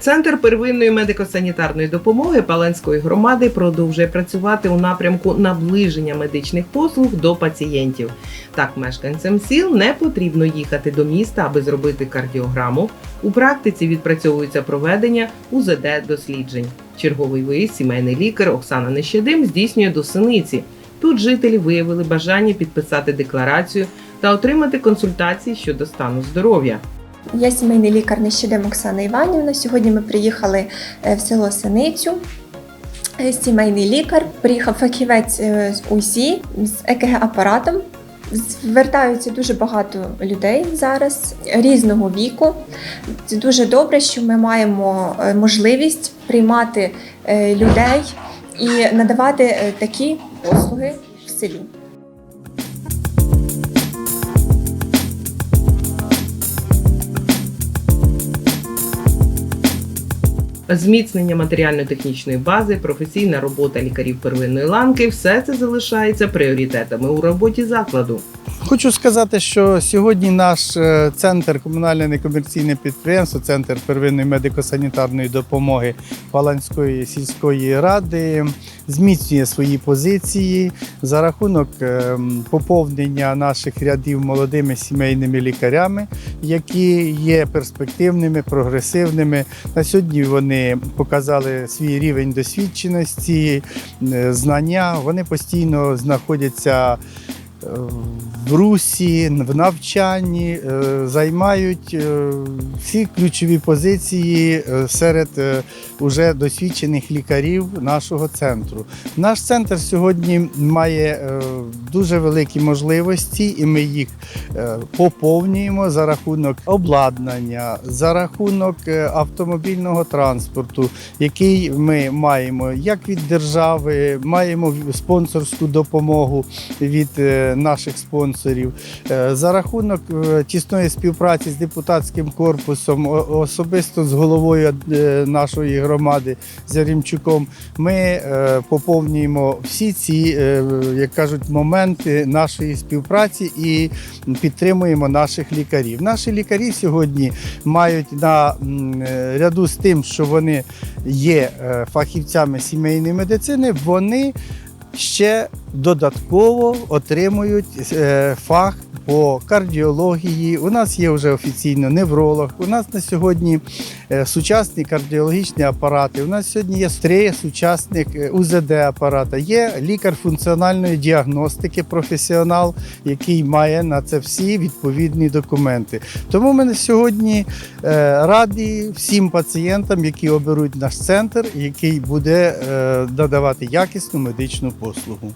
Центр первинної медико-санітарної допомоги Паленської громади продовжує працювати у напрямку наближення медичних послуг до пацієнтів. Так, мешканцям сіл не потрібно їхати до міста, аби зробити кардіограму. У практиці відпрацьовується проведення УЗД досліджень. Черговий виїзд сімейний лікар Оксана Нещадим здійснює до синиці. Тут жителі виявили бажання підписати декларацію та отримати консультації щодо стану здоров'я. Я сімейний лікар Нещодем Оксана Іванівна. Сьогодні ми приїхали е, в село Синицю. Е, Сімейний лікар, приїхав фахівець е, з УЗІ з ЕКГ-апаратом. Звертаються дуже багато людей зараз різного віку. Це дуже добре, що ми маємо можливість приймати людей і надавати такі послуги в селі. Зміцнення матеріально-технічної бази, професійна робота лікарів первинної ланки все це залишається пріоритетами у роботі закладу. Хочу сказати, що сьогодні наш е, центр комунальне некомерційне підприємство, центр первинної медико-санітарної допомоги Паланської сільської ради зміцнює свої позиції за рахунок е, поповнення наших рядів молодими сімейними лікарями, які є перспективними, прогресивними. На сьогодні вони показали свій рівень досвідченості, е, знання. Вони постійно знаходяться в русі, в навчанні, е, займають е, всі ключові позиції е, серед уже досвідчених лікарів нашого центру. Наш центр сьогодні має дуже великі можливості, і ми їх поповнюємо за рахунок обладнання, за рахунок автомобільного транспорту, який ми маємо як від держави, маємо спонсорську допомогу від наших спонсорів. Е, За рахунок е, тісної співпраці з депутатським корпусом, особисто з головою е, нашої громади Зарімчуком, ми поповнюємо всі ці, як кажуть, моменти нашої співпраці і підтримуємо наших лікарів. Наші лікарі сьогодні мають на ряду з тим, що вони є фахівцями сімейної медицини, вони ще додатково отримують е, фах по кардіології. У нас є вже офіційно невролог. У нас на сьогодні е, сучасні кардіологічні апарати. У нас сьогодні є три сучасних е, УЗД апарата. Є лікар функціональної діагностики, професіонал, який має на це всі відповідні документи. Тому ми на сьогодні е, раді всім пацієнтам, які оберуть наш центр, який буде надавати якісну медичну послугу.